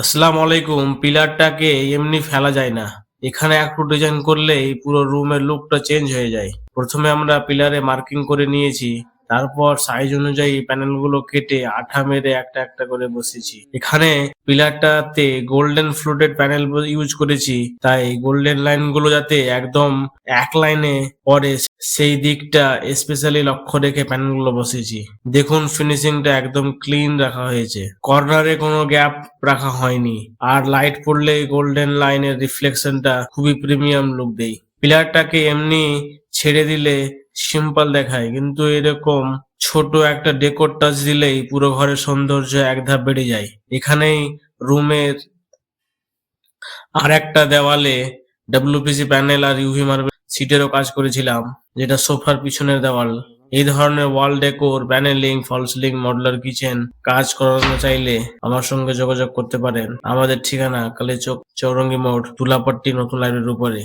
আসসালামু আলাইকুম পিলারটাকে এমনি ফেলা যায় না। এখানে একটু ডিজাইন করলেই পুরো রুমের লুকটা চেঞ্জ হয়ে যায়। প্রথমে আমরা পিলারে মার্কিং করে নিয়েছি। তারপর সাইজ অনুযায়ী প্যানেলগুলো কেটে আঠা মেরে একটা একটা করে বসেছি। এখানে পিলারটাতে গোল্ডেন ফ্লোটেড প্যানেল ইউজ করেছি। তাই গোল্ডেন লাইনগুলো যাতে একদম এক লাইনে পরে সেই দিকটা স্পেশালি লক্ষ্য রেখে প্যানেলগুলো বসেছি। দেখুন ফিনিশিংটা একদম ক্লিন রাখা হয়েছে। কর্নারে কোনো গ্যাপ রাখা হয়নি। আর লাইট পড়লে গোল্ডেন লাইনের রিফ্লেকশনটা খুবই প্রিমিয়াম লুক দেয়। পিলারটাকে এমনি ছেড়ে দিলে সিম্পল দেখায়, কিন্তু এরকম ছোট একটা ডেকোর টাচ দিলেই পুরো ঘরের সৌন্দর্য এক ধাপ বেড়ে যায়। এখানেই রুমের আর একটা দেওয়ালে ডাব্লিউপিসি প্যানেল আর ইউভি মার্বেল সিটেরও কাজ করেছিলাম, যেটা সোফার পিছনের দেওয়াল। এই ধরনের wall decor panelling fall ceiling modular kitchen কাজ করানো চাইলে আমার সঙ্গে যোগাযোগ করতে পারেন। আমাদের ঠিকানা কালীচক চৌরঙ্গি মোড়, তুলাপট্টি, নতুন লাইব্রেরির উপরে।